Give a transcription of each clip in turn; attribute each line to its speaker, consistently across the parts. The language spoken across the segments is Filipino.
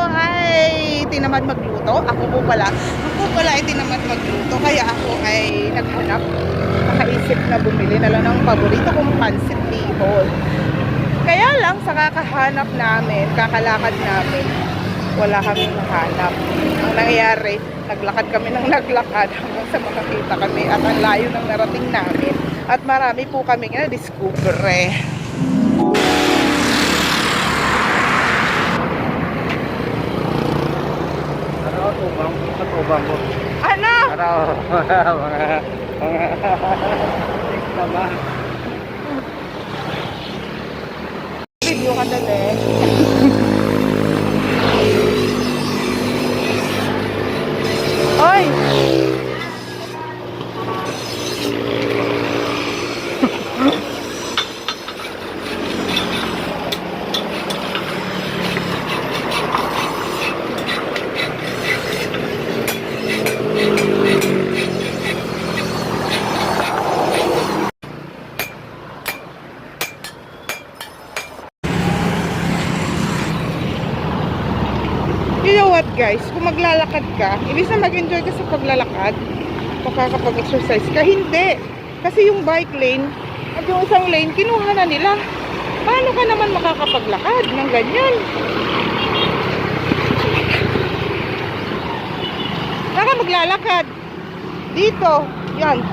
Speaker 1: ako ay tinamad magluto. Ako po pala. Ako po pala ay tinamad magluto. Kaya ako ay naghanap. Nakaisip na bumili na lang ng paborito kong pancit bihon. Kaya lang sa kakahanap namin, kakalakad namin, wala kaming mahanap. Ang nangyari, naglakad kami ng naglakad hanggang sa makakita kami at ang layo ng narating namin. At marami po kami na discover
Speaker 2: Ano?
Speaker 1: Ano,
Speaker 2: mga, mga, mama.
Speaker 1: Video ka. Oy! Guys, kung maglalakad ka, ibig na mag-enjoy ka sa paglalakad, makakapag-exercise ka, hindi. Kasi yung bike lane, at yung isang lane, kinuha na nila. Paano ka naman makakapaglakad ng ganyan? Saka maglalakad. Dito, yan.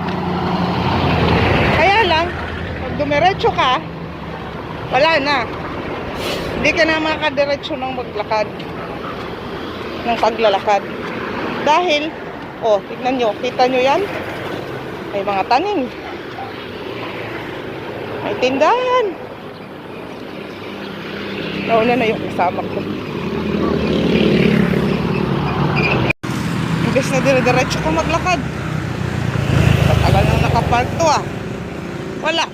Speaker 1: Kaya lang, pag dumiretso ka, wala na. Hindi ka na makadiretso ng maglakad ng paglalakad. Dahil, oh, tignan nyo, kita nyo yan? May mga tanim. May tindahan. Nauna na yung kasama ko. Imbes na dire-diretso ko maglakad. Matagal na nakapark to ah. Wala.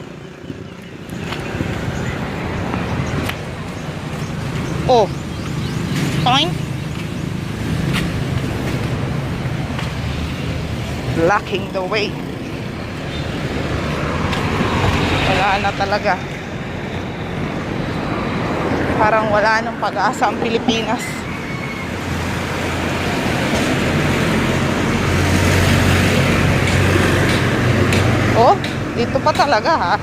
Speaker 1: Oh. Fine. Blocking the way. Wala na talaga. Parang wala nang pag-asa ang Pilipinas. Oh, dito pa talaga ha.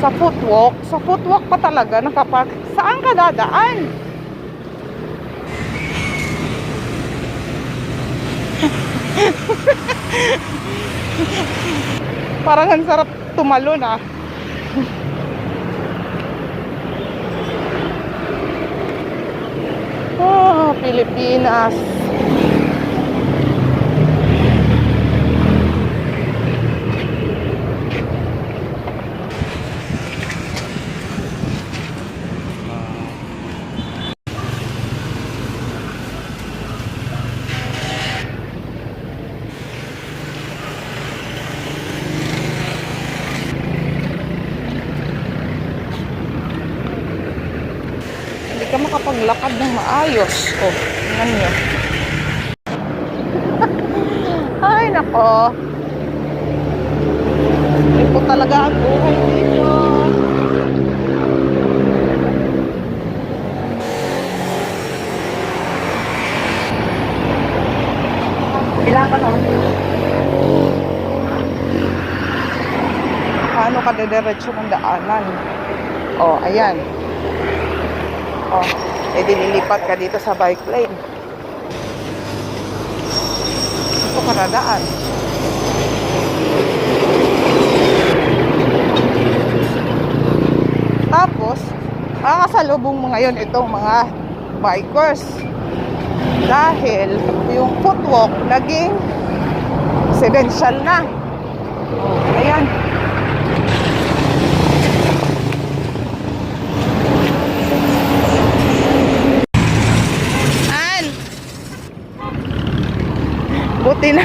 Speaker 1: Sa footwalk, sa footwalk pa talaga nakapark. Saan ka dadaan? Parang ang sarap tumalon ah. Ah, Pilipinas. Ka makapaglakad ng maayos. Oh, tingnan nyo. Ay, nako. Po talaga ang buhay dito. Ilan pa naman? Paano ka dediretso ng daanan? Oh, ayan. Oh, eh dililipat ka dito sa bike lane. Ito ka nadaan. Tapos, makakasalubong mo ngayon itong mga bikers. Dahil yung footwalk naging residential na. Oh, ayan. An! Buti na.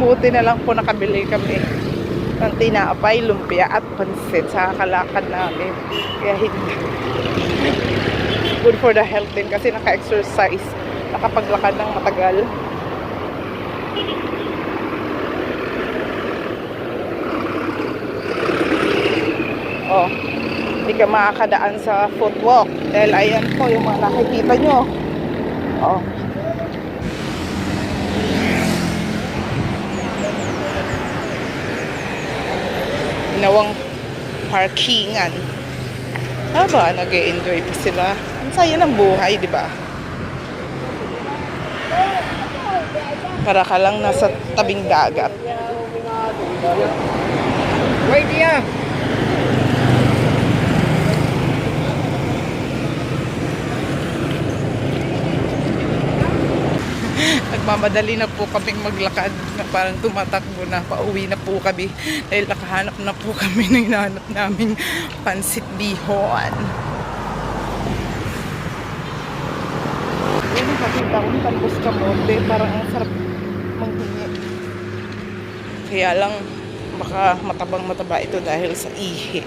Speaker 1: Buti na lang po nakabili kami ng tinapay, lumpia at pansit sa kalakad namin. Kaya hindi. Good for the health din kasi naka-exercise. Nakapaglakad ng matagal. Oh. Hindi ka makakadaan sa footwalk. Dahil ayan po yung mga nakikita nyo. Oh. Ginawang parkingan. Aba, nag enjoy pa sila. Ang saya ng buhay, di ba? Para ka lang nasa tabing dagat.
Speaker 2: Wait yeah.
Speaker 1: Nagmamadali na po kaming maglakad na parang tumatakbo na. Pauwi na po kami dahil nakahanap na po kami ng hinahanap naming pansit bihon. Yun, nakita ko ng talbos kamote. Parang ang sarap manghingi. Kaya lang, baka matabang mataba ito dahil sa ihi.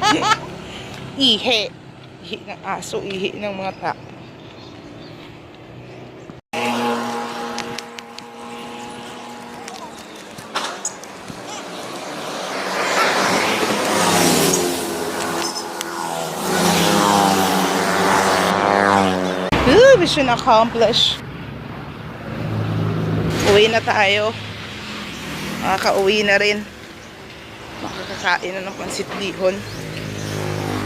Speaker 1: ihi. Ihi ng aso, ihi ng mga tao. Ooh, mission accomplished. Uwi na tayo. Makaka-uwi na rin. Makakakain na ng pansit bihon.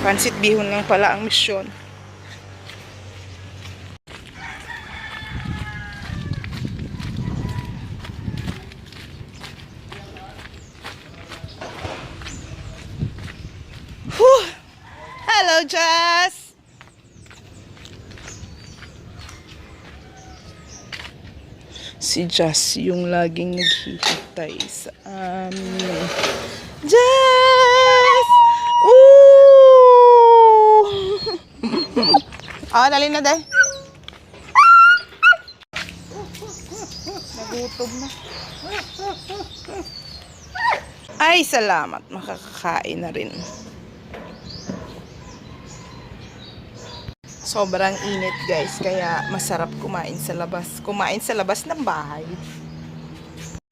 Speaker 1: Pansit bihon lang pala ang. Whew! Hello, Jess! Si Jess yung laging naghihintay sa amin. Jess! Ooh! ah, dali na, day. Nagutom na. Ay, salamat. Makakakain na rin. Sobrang init guys, kaya masarap kumain sa labas. Kumain sa labas ng bahay.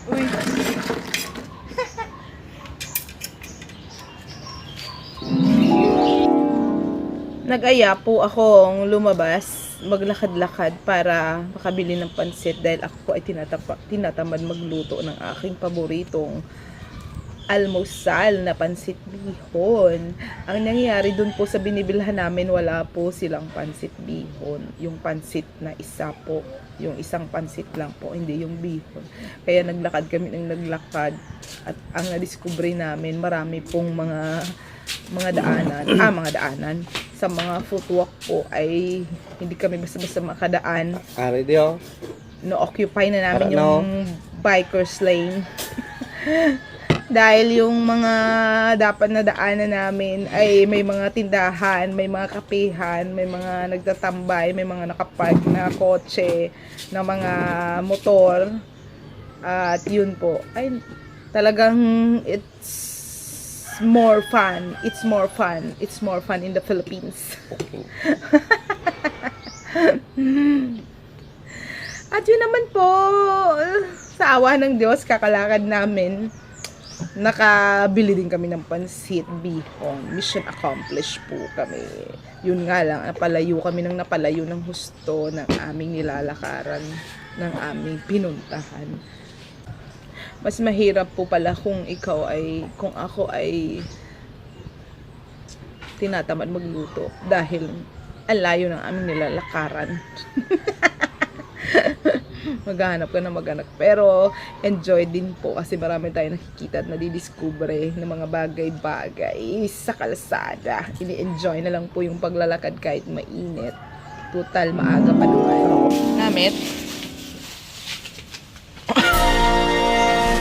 Speaker 1: Uy. Nag-aya po akong lumabas, maglakad-lakad para makabili ng pansit dahil ako po ay tinatapa, tinatamad magluto ng aking paboritong almusal na pansit bihon. Ang nangyayari dun po sa binibilhan namin, wala po silang pansit bihon. Yung pansit na isa po, yung isang pansit lang po, hindi yung bihon. Kaya naglakad kami ng naglakad at ang nadiskubre namin, marami pong mga mga daanan, ah mga daanan sa mga footwalk po ay hindi kami basta-basta makadaan
Speaker 2: Ari dio.
Speaker 1: no-occupy na namin
Speaker 2: Para no.
Speaker 1: yung biker's lane. Dahil yung mga dapat na daanan namin ay may mga tindahan, may mga kapihan, may mga nagtatambay, may mga nakapark na kotse, na mga motor. At yun po, ay talagang it's more fun. It's more fun. It's more fun in the Philippines. At yun naman po, sa awa ng Diyos, kakalakad namin. Nakabili din kami ng pansit bihon. Mission accomplished po kami. Yun nga lang, napalayo kami ng napalayo ng husto ng aming nilalakaran, ng aming pinuntahan. Mas mahirap po pala kung ikaw ay, kung ako ay tinatamad magluto dahil ang layo ng aming nilalakaran. maghanap ka na maghanap. Pero, enjoy din po kasi marami tayong nakikita at nadidiscover ng mga bagay-bagay sa kalsada. Ini-enjoy na lang po yung paglalakad kahit mainit. Total, maaga pa naman. Namit?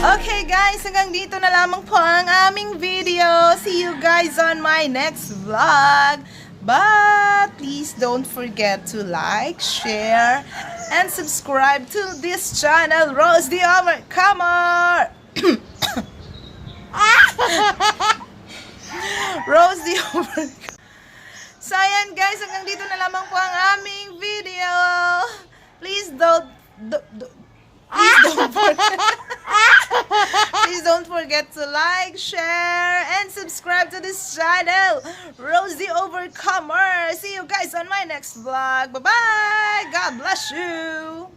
Speaker 1: Okay guys, hanggang dito na lamang po ang aming video. See you guys on my next vlog. But please don't forget to like, share, and subscribe to this channel, Rose the Overcomer. Rose the Overcomer. So ayan guys, hanggang dito na lamang po ang aming video. Please don't, do, do- please don't forget, don't forget to like, share, and subscribe to this channel, Rosie Overcomer. See you guys on my next vlog. Bye-bye! God bless you!